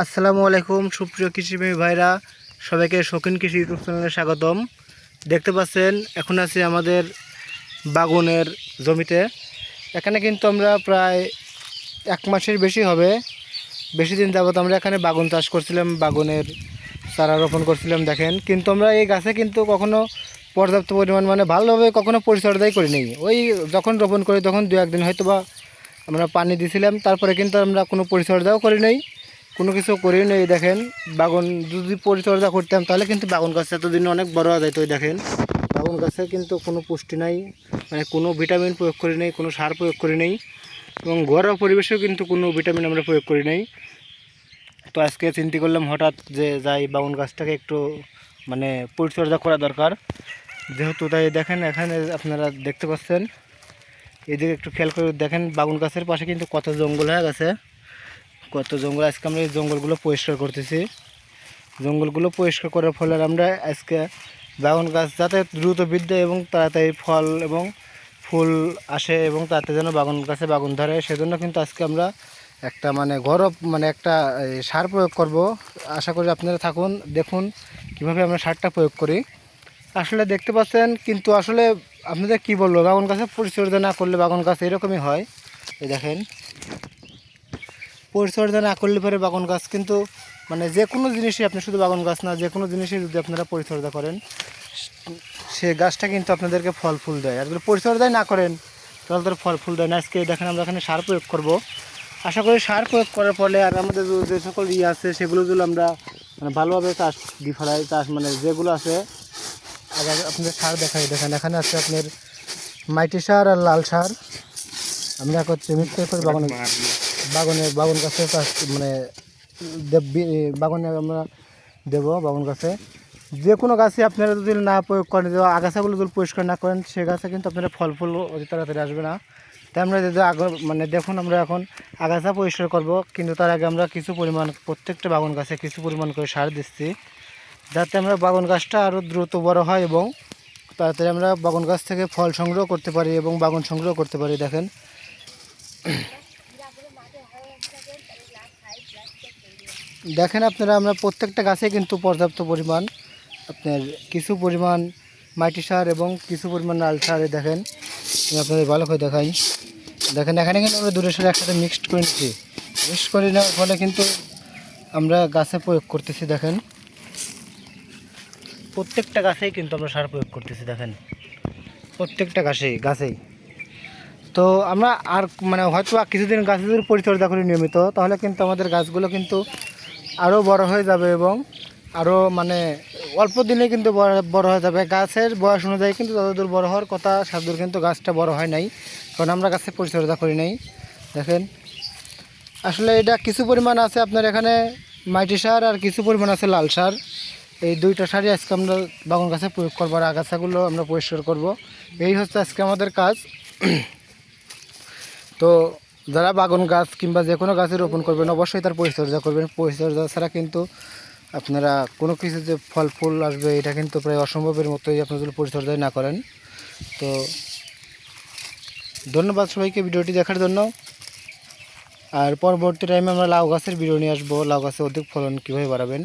আসসালামু আলাইকুম, সুপ্রিয় কৃষিপ্রেমী ভাইরা, সবাইকে শৌখিন কৃষি ইউটিউব চ্যানেলে স্বাগতম। দেখতে পাচ্ছেন, এখন আছি আমাদের বাগুনের জমিতে। এখানে কিন্তু আমরা প্রায় এক মাসের বেশি হবে। বেশি দিন যাবত আমরা এখানে বাগুন চাষ করছিলাম, বাগুনের চারা রোপণ করছিলাম, দেখেন। কিন্তু আমরা এই গাছে কিন্তু কখনো পর্যাপ্ত পরিমাণ মানে ভালোভাবে কখনো পরিচর্যাই করি নেই ওই যখন রোপণ করি, তখন দু একদিন হয়তো বা আমরা পানি দিছিলাম, তারপরে কিন্তু আমরা কোনো পরিচর্যাও করি নাই। কোনো কিছু করি নেই দেখেন, বাগান যদি পরিচর্যা করতাম তাহলে কিন্তু বাগান গাছ এতদিন অনেক বড় হয়ে যেত দেখেন। বাগান গাছে কিন্তু কোনো পুষ্টি নাই মানে কোনো ভিটামিন প্রয়োগ করি নেই, কোনো সার প্রয়োগ করি নেই, এবং ঘরোয়া পরিবেশেও কিন্তু কোনো ভিটামিন আমরা প্রয়োগ করি নেই। তো আজকে চিন্তা করলাম হঠাৎ যে যাই বাগান গাছটাকে একটু মানে পরিচর্যা করা দরকার। যেহেতু তাই দেখেন, এখানে আপনারা দেখতে পাচ্ছেন, এদিকে একটু খেয়াল করে দেখেন, বাগুন গাছের পাশে কিন্তু কত জঙ্গল হয়ে গেছে। কত জঙ্গল? আজকে আমরা এই জঙ্গলগুলো পরিষ্কার করতেছি। জঙ্গলগুলো পরিষ্কার করার ফলে আমরা আজকে বাগুন গাছ যাতে দ্রুত বৃদ্ধি এবং তাড়াতাড়ি ফল এবং ফুল আসে এবং তাতে যেন বাগুন গাছে বাগুন ধরে, সেজন্য কিন্তু আজকে আমরা একটা মানে গরব মানে একটা সার প্রয়োগ করব। আশা করি আপনারা থাকুন, দেখুন কীভাবে আমরা সারটা প্রয়োগ করি। আসলে দেখতে পাচ্ছেন, কিন্তু আসলে আপনাদের কি বলব, বাগান গাছে পরিচর্যা না করলে বাগান গাছ এরকমই হয়। এই দেখেন। পরিচর্যা না করলে পরে বাগান গাছ কিন্তু মানে যে কোনো জিনিসই আপনি শুধু বাগান গাছ না, যে কোনো জিনিসই যদি আপনারা পরিচর্যা করেন, সে গাছটা কিন্তু আপনাদেরকে ফল ফুল দেয়। আর যদি পরিচর্যাই না করেন, তাহলে তার ফল ফুল দেয় না। আজকে দেখেন আমরা এখানে সার প্রয়োগ করব। আশা করি সার প্রয়োগ করার ফলে আর আমাদের যে- সকল ইয়ে আছে, সেগুলো যদি আমরা মানে ভালোভাবে চাষ ফেলাই, চাষ মানে যেগুলো আছে, আগে আপনাদের সার দেখাই। দেখেন, এখানে আছে আপনার মাইটি সার আর লাল সার। আমরা করছি মিক্স করে বাগানে বাগানে, বাগান গাছে মানে বাগানে আমরা দেব বাগান গাছে। যে কোনো গাছে আপনারা যদি না প্রয়োগ করেন, যে আগাছাগুলো যদি পরিষ্কার না করেন, সে গাছে কিন্তু আপনারা ফল ফুল অতি তাড়াতাড়ি আসবে না। তাই আমরা যদি আগ মানে দেখুন আমরা এখন আগাছা পরিষ্কার করব, কিন্তু তার আগে আমরা কিছু পরিমাণ, প্রত্যেকটা বাগান গাছে কিছু পরিমাণ করে সার দিচ্ছি। যাতে আমরা বাগান গাছটা আরও দ্রুত বড় হয় এবং তাড়াতাড়ি আমরা বাগান গাছ থেকে ফল সংগ্রহ করতে পারি এবং বাগান সংগ্রহ করতে পারি, দেখেন। দেখেন আপনারা, আমরা প্রত্যেকটা গাছে কিন্তু পর্যাপ্ত পরিমাণ আপনার কিছু পরিমাণ মাটি সার এবং কিছু পরিমাণ লাল সার দেখেন। আমি আপনাদের ভালো করে দেখাই। দেখেন, এখানে কিন্তু আমরা দুটো সার একসাথে মিক্সড করে নিচ্ছি মিক্সড করে নেওয়ার ফলে কিন্তু আমরা গাছে প্রয়োগ করতেছি, দেখেন। প্রত্যেকটা গাছেই কিন্তু আমরা সার প্রয়োগ করতেছি, দেখেন। প্রত্যেকটা গাছেই গাছেই। তো আমরা আর মানে হয়তো কিছুদিন গাছের পরিচর্যা করি নিয়মিত, তাহলে কিন্তু আমাদের গাছগুলো কিন্তু আরও বড় হয়ে যাবে এবং আরও মানে অল্প দিনে কিন্তু বড় হয়ে যাবে। গাছের বয়স অনুযায়ী কিন্তু যতদূর বড় হওয়ার কথা, সাতদূর কিন্তু গাছটা বড় হয় নাই। কারণ আমরা গাছে পরিচর্যা করি নাই। দেখেন, আসলে এটা কিছু পরিমাণ আছে আপনার এখানে মাইটি সার আর কিছু পরিমাণ আছে লাল সার। এই দুইটা সারই আজকে আমরা বাগান গাছে প্রয়োগ করব আর আগাছাগুলো আমরা পরিষ্কার করব। এই হচ্ছে আজকে আমাদের কাজ। তো যারা বাগান গাছ কিংবা যে কোনো গাছে রোপণ করবেন, অবশ্যই তার পরিচর্যা করবেন। পরিচর্যা ছাড়া কিন্তু আপনারা কোনো কিছু যে ফল, ফুল আসবে, এটা কিন্তু প্রায় অসম্ভবের মতোই আপনারা যদি পরিচর্যা না করেন। তো ধন্যবাদ সবাইকে ভিডিওটি দেখার জন্য। আর পরবর্তী টাইমে আমরা লাউ গাছের ভিডিও নিয়ে আসব। লাউ গাছে অধিক ফলন কীভাবে বাড়াবেন?